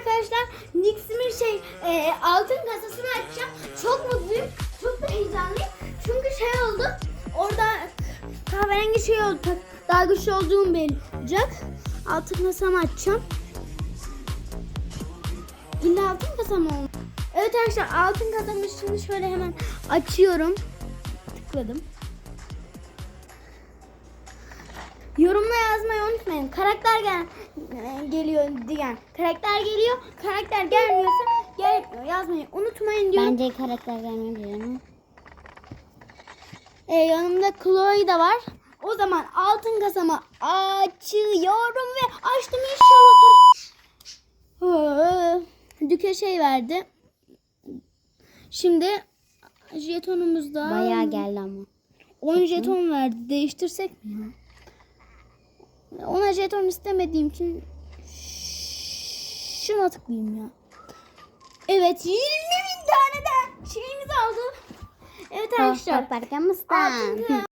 arkadaşlar Nix'imin şey e, altın kasasını açacağım. Çok mutluyum. Çok da heyecanlıyım. Çünkü şey oldu. Orada kahverengi şey oldu. Daha güçlü olduğum belli olacak. Altın kasamı açacağım. İlla altın kasam oldu. Evet arkadaşlar altın kasamı şimdi şöyle hemen açıyorum. Tıkladım. Yorumla yazmayı unutmayın. Karakter gel geliyor diyen. Karakter geliyor. Karakter gelmiyorsa gelmiyor. Yazmayı unutmayın diyorum. Bence karakter gelmedi. Ee, yanımda Chloe da var. O zaman altın kasamı açıyorum ve açtım inşallah. Ee, Düke şey verdi. Şimdi jetonumuzda Bayağı geldi ama. 10 jeton verdi. Değiştirsek mi ya? Ona jeton istemediğim için şuna tıklayayım ya. Evet 20 bin tane de şeyimiz aldı. Evet arkadaşlar. Altın